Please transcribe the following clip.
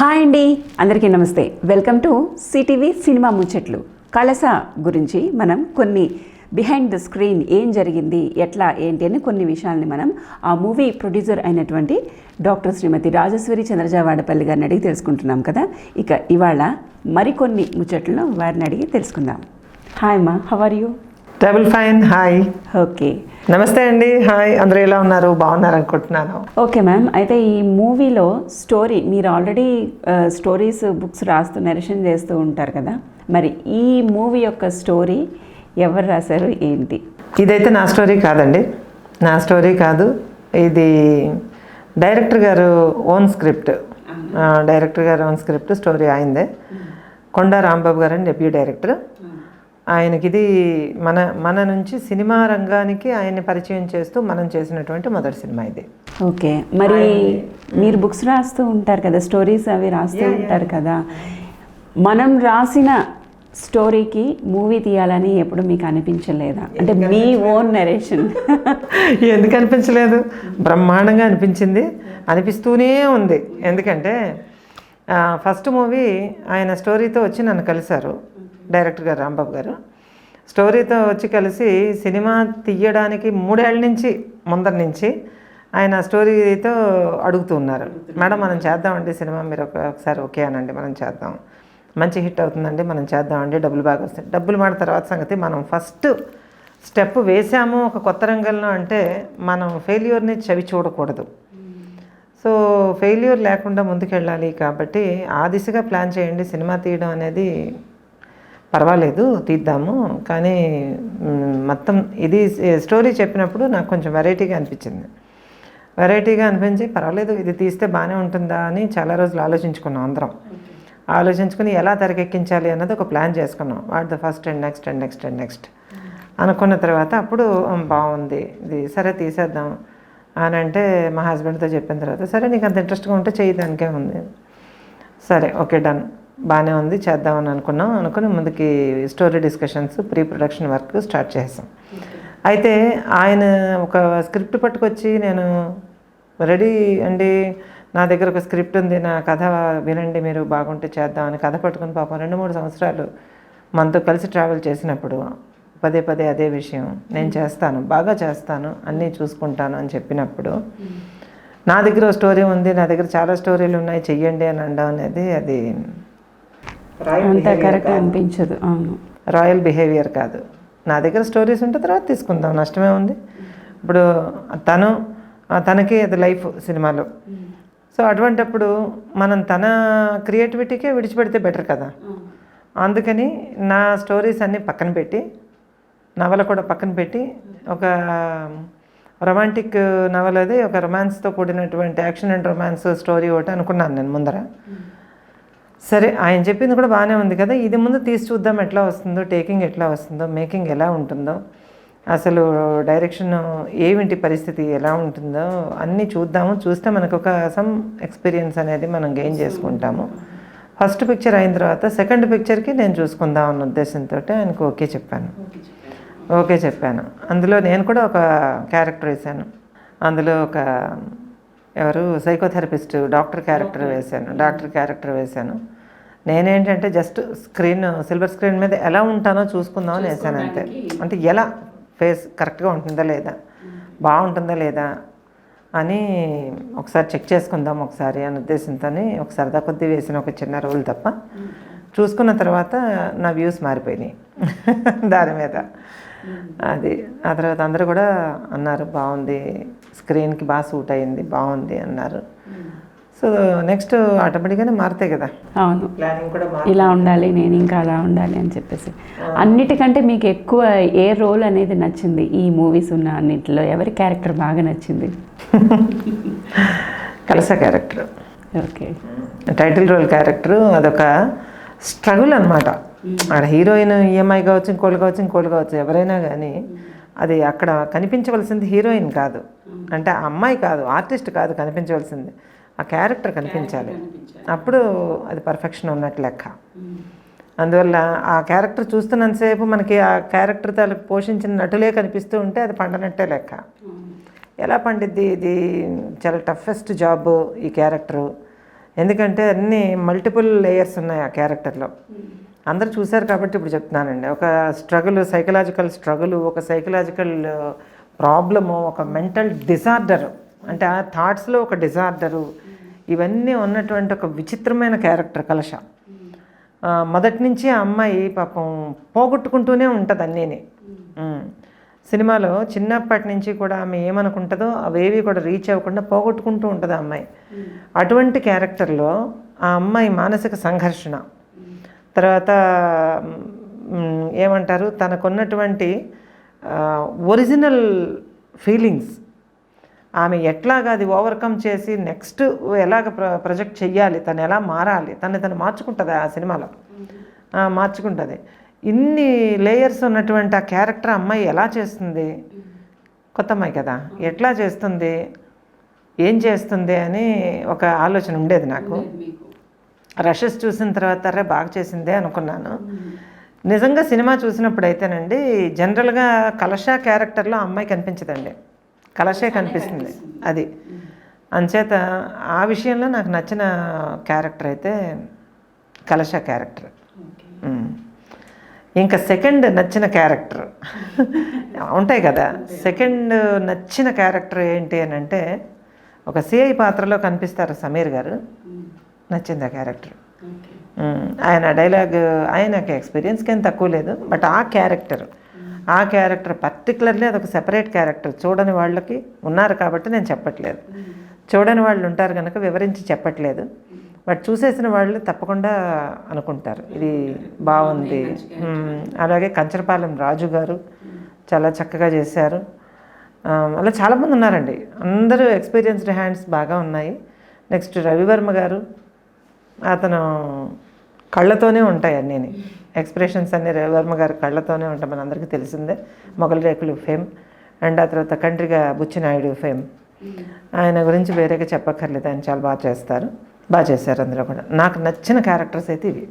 Hi అండి. అందరికీ నమస్తే. వెల్కమ్ టు సిటీవీ సినిమా ముచ్చట్లు. కళస గురించి మనం కొన్ని బిహైండ్ ద స్క్రీన్ ఏం జరిగింది ఎట్లా ఏంటి అని కొన్ని విషయాల్ని మనం ఆ మూవీ ప్రొడ్యూసర్ అయినటువంటి డాక్టర్ శ్రీమతి రాజేశ్వరి చంద్రజావాడపల్లి గారిని అడిగి తెలుసుకుంటున్నాం కదా. ఇక ఇవాళ మరికొన్ని ముచ్చట్లను వారిని అడిగి తెలుసుకుందాం. హాయ్ మా how are you double fine hi okay నమస్తే అండి. హాయ్. అందరూ ఎలా ఉన్నారు? బాగున్నారు? అనుకుంటున్నాను. Okay ma'am. అయితే ఈ మూవీలో స్టోరీ మీరు ఆల్రెడీ స్టోరీస్ బుక్స్ రాస్తూ నెరేషన్ చేస్తూ ఉంటారు కదా? మరి ఈ మూవీ యొక్క స్టోరీ ఎవరు రాశారు? ఏంటి? ఇదైతే నా స్టోరీ కాదండి. నా స్టోరీ కాదు. ఇది డైరెక్టర్ గారు ఓన్ స్క్రిప్ట్. డైరెక్టర్ గారు ఓన్ స్క్రిప్ట్ స్టోరీ ఆయిందే కొండా రాంబాబు గారు అని డెప్యూటీ డైరెక్టర్. ఆయనకి ఇది మన మన నుంచి సినిమా రంగానికి ఆయన్ని పరిచయం చేస్తూ మనం చేసినటువంటి మొదటి సినిమా ఇది. ఓకే. మరి మీరు బుక్స్ రాస్తూ ఉంటారు కదా స్టోరీస్ అవి రాస్తూ ఉంటారు కదా. మనం రాసిన స్టోరీకి మూవీ తీయాలని ఎప్పుడు మీకు అనిపించలేదా? అంటే మీ ఓన్ నరేషన్. ఎందుకు అనిపించలేదు? బ్రహ్మాండంగా అనిపించింది. అనిపిస్తూనే ఉంది. ఎందుకంటే ఫస్ట్ మూవీ ఆయన స్టోరీతో వచ్చి నన్ను కలిశారు. డైరెక్టర్ గారు రాంబాబు గారు. స్టోరీతో వచ్చి కలిసి సినిమా తీయడానికి మూడేళ్ళ నుంచి ముందర నుంచి ఆయన స్టోరీతో అడుగుతూ ఉన్నారు. మేడం మనం చేద్దామండి సినిమా మీరు ఒకసారి ఓకే అనండి మనం చేద్దాం. మంచి హిట్ అవుతుందండి మనం చేద్దామండి డబ్బులు బాగా వస్తాయి. డబ్బులు మాట తర్వాత సంగతి మనం ఫస్ట్ స్టెప్ వేసాము ఒక కొత్త రంగంలో అంటే మనం ఫెయిల్యూర్ని చవి చూడకూడదు. సో ఫెయిల్యూర్ లేకుండా ముందుకెళ్ళాలి కాబట్టి ఆ దిశగా ప్లాన్ చేయండి సినిమా తీయడం అనేది పర్వాలేదు తీద్దాము. కానీ మొత్తం ఇది స్టోరీ చెప్పినప్పుడు నాకు కొంచెం వెరైటీగా అనిపించింది. వెరైటీగా అనిపించి పర్వాలేదు ఇది తీస్తే బాగానే ఉంటుందా అని చాలా రోజులు ఆలోచించుకున్నాం అందరం. ఆలోచించుకుని ఎలా తెరకెక్కించాలి అన్నది ఒక ప్లాన్ చేసుకున్నాం. What the first and next and next and next అనుకున్న తర్వాత అప్పుడు బాగుంది ఇది సరే తీసేద్దాం. అని అంటే మా హస్బెండ్తో చెప్పిన తర్వాత సరే నీకు అంత ఇంట్రెస్ట్గా ఉంటే చేయి దానికే ఉంది. సరే ఓకే డన్. బాగానే ఉంది చేద్దామని అనుకున్నాం. అనుకుని ముందుకి story discussions pre production work start చేసాం. అయితే ఆయన ఒక స్క్రిప్ట్ పట్టుకొచ్చి నేను రెడీ అండి నా దగ్గర ఒక స్క్రిప్ట్ ఉంది నా కథ వినండి మీరు బాగుంటే చేద్దామని కథ పట్టుకుని పాపం రెండు మూడు సంవత్సరాలు మనతో కలిసి ట్రావెల్ చేసినప్పుడు పదే పదే అదే విషయం నేను చేస్తాను బాగా చేస్తాను అన్నీ చూసుకుంటాను అని చెప్పినప్పుడు నా దగ్గర స్టోరీ ఉంది నా దగ్గర చాలా స్టోరీలు ఉన్నాయి చెయ్యండి అని అనడం అనేది అది అంత కరెక్ట్ అనిపించదు అవును. రాయల్ బిహేవియర్ కాదు. నా దగ్గర స్టోరీస్ ఉంటే తర్వాత తీసుకుందాం నష్టమే ఉంది. ఇప్పుడు తను తనకి అది లైఫ్ సినిమాలో. సో అటువంటప్పుడు మనం తన క్రియేటివిటీకే విడిచిపెడితే బెటర్ కదా. అందుకని నా స్టోరీస్ అన్నీ పక్కన పెట్టి నవల కూడా పక్కన పెట్టి ఒక రొమాంటిక్ నవల అది ఒక రొమాన్స్తో కూడినటువంటి యాక్షన్ అండ్ రొమాన్స్ స్టోరీ ఒకటి అనుకున్నాను నేను ముందర. సరే ఆయన చెప్పింది కూడా బాగానే ఉంది కదా. ఇది ముందు తీసి చూద్దాం ఎట్లా వస్తుందో టేకింగ్ ఎట్లా వస్తుందో మేకింగ్ ఎలా ఉంటుందో అసలు డైరెక్షన్ ఏమిటి పరిస్థితి ఎలా ఉంటుందో అన్నీ చూద్దాము. చూస్తే మనకు ఒక సమ్ ఎక్స్పీరియన్స్ అనేది మనం గెయిన్ చేసుకుంటాము. ఫస్ట్ పిక్చర్ అయిన తర్వాత సెకండ్ పిక్చర్కి నేను చూసుకుందాం అన్న ఉద్దేశంతో ఆయనకు ఓకే చెప్పాను. ఓకే చెప్పాను. అందులో నేను కూడా ఒక క్యారెక్టర్ వేశాను అందులో ఒక ఎవరు? సైకోథెరపిస్ట్ డాక్టర్ క్యారెక్టర్ వేశాను డాక్టర్ క్యారెక్టర్ వేశాను. నేనేంటంటే జస్ట్ స్క్రీన్ సిల్వర్ స్క్రీన్ మీద ఎలా ఉంటానో చూసుకుందామని వేసాను అంతే. అంటే ఎలా ఫేస్ కరెక్ట్గా ఉంటుందా లేదా? బాగుంటుందా లేదా? అని ఒకసారి చెక్ చేసుకుందాం ఒకసారి అనే ఉద్దేశంతో ఒక సరదా కొద్దీ వేసిన ఒక చిన్న రోల్ తప్ప. చూసుకున్న తర్వాత నా వ్యూస్ మారిపోయినాయి దాని మీద. అది ఆ తర్వాత అందరూ కూడా అన్నారు బాగుంది స్క్రీన్కి బాగా సూట్ అయింది బాగుంది అన్నారు. సో నెక్స్ట్ ఆటోమేటిక్గానే మారుతాయి కదా. అవును. ప్లానింగ్ కూడా ఇలా ఉండాలి నేను ఇంకా అలా ఉండాలి అని చెప్పేసి. అన్నిటికంటే మీకు ఎక్కువ ఏ రోల్ అనేది నచ్చింది? ఈ మూవీస్ ఉన్న అన్నింటిలో ఎవరి క్యారెక్టర్ బాగా నచ్చింది? కలస character. Okay. Title role character అదొక స్ట్రగుల్ అనమాట అక్కడ హీరోయిన్ ఈఎంఐ కావచ్చు ఇంకోళ్ళు కావచ్చు ఇంకోళ్ళు కావచ్చు ఎవరైనా కానీ అది అక్కడ కనిపించవలసింది హీరోయిన్ కాదు. అంటే ఆ అమ్మాయి కాదు ఆర్టిస్ట్ కాదు కనిపించవలసింది. ఆ క్యారెక్టర్ కనిపించాలి. అప్పుడు అది పర్ఫెక్షన్ ఉన్నట్టు లెక్క. అందువల్ల ఆ క్యారెక్టర్ చూస్తున్నంతసేపు మనకి ఆ క్యారెక్టర్ తాలూకు పోషించిన నటులే కనిపిస్తూ ఉంటే అది పండనట్టే లెక్క. ఎలా పండిద్ది? ఇది చాలా టఫెస్ట్ జాబ్ ఈ క్యారెక్టరు. ఎందుకంటే అన్ని మల్టిపుల్ లేయర్స్ ఉన్నాయి ఆ క్యారెక్టర్లో అందరు చూశారు కాబట్టి ఇప్పుడు చెప్తున్నానండి. ఒక స్ట్రగుల్ సైకలాజికల్ స్ట్రగుల్ ఒక సైకలాజికల్ ప్రాబ్లము ఒక మెంటల్ డిజార్డర్ అంటే ఆ థాట్స్లో ఒక డిజార్డరు ఇవన్నీ ఉన్నటువంటి ఒక విచిత్రమైన క్యారెక్టర్ కలశ. మొదటి నుంచి ఆ అమ్మాయి పాపం పోగొట్టుకుంటూనే ఉంటుంది అన్నీని. సినిమాలో చిన్నప్పటి నుంచి కూడా ఆమె ఏమనుకుంటుందో అవేవి కూడా రీచ్ అవ్వకుండా పోగొట్టుకుంటూ ఉంటుంది ఆ అమ్మాయి. అటువంటి క్యారెక్టర్లో ఆ అమ్మాయి మానసిక సంఘర్షణ. తర్వాత ఏమంటారు? తనకున్నటువంటి ఒరిజినల్ ఫీలింగ్స్ ఆమె ఎట్లాగా అది ఓవర్కమ్ చేసి నెక్స్ట్ ఎలాగ ప్ర ప్రొజెక్ట్ చెయ్యాలి? తను ఎలా మారాలి? తను తను మార్చుకుంటుంది ఆ సినిమాలో? మార్చుకుంటుంది. ఇన్ని లేయర్స్ ఉన్నటువంటి ఆ క్యారెక్టర్ అమ్మాయి ఎలా చేస్తుంది? కొత్త అమ్మాయి కదా. ఎట్లా చేస్తుంది? ఏం చేస్తుంది అని ఒక ఆలోచన ఉండేది నాకు. రషెస్ చూసిన తర్వాత అరే బాగా చేసిందే అనుకున్నాను. నిజంగా సినిమా చూసినప్పుడు అయితేనండి జనరల్గా కలశ క్యారెక్టర్లో అమ్మాయి కనిపించదండి. కలశే కనిపిస్తుంది. అది. అంచేత ఆ విషయంలో నాకు నచ్చిన క్యారెక్టర్ అయితే కలశ క్యారెక్టర్. ఇంకా సెకండ్ నచ్చిన క్యారెక్టర్. ఉంటాయి కదా. సెకండ్ నచ్చిన క్యారెక్టర్ ఏంటి అని అంటే ఒక సిఐ పాత్రలో కనిపిస్తారు సమీర్ గారు. నచ్చింది ఆ క్యారెక్టర్. ఆయన డైలాగ్ ఆయనకి ఎక్స్పీరియన్స్కి ఏం తక్కువ లేదు. బట్ ఆ క్యారెక్టర్ ఆ క్యారెక్టర్ పర్టికులర్లీ అదొక సెపరేట్ క్యారెక్టర్. చూడని వాళ్ళకి ఉన్నారు కాబట్టి నేను చెప్పట్లేదు. చూడని వాళ్ళు ఉంటారు కనుక వివరించి చెప్పట్లేదు. బట్ చూసేసిన వాళ్ళు తప్పకుండా అనుకుంటారు. ఇది బాగుంది. అలాగే కంచరపాలెం రాజు గారు చాలా చక్కగా చేశారు. అలా చాలామంది ఉన్నారండి. అందరూ ఎక్స్పీరియన్స్డ్ హ్యాండ్స్ బాగా ఉన్నాయి. నెక్స్ట్ రవివర్మ గారు అతను కళ్ళతోనే ఉంటాయి అన్నీ ఎక్స్ప్రెషన్స్ అన్ని రవివర్మ గారి కళ్ళతోనే ఉంటాయి మన అందరికీ తెలిసిందే. మొగలి రేకులు ఫేమ్. అండ్ ఆ తర్వాత కంట్రిగా బుచ్చినాయుడు ఫేమ్. ఆయన గురించి వేరేగా చెప్పక్కర్లేదు ఆయన చాలా బాగా చేస్తారు. బాగా చేశారు అందులో కూడా. నాకు నచ్చిన క్యారెక్టర్స్ అయితే ఇవి.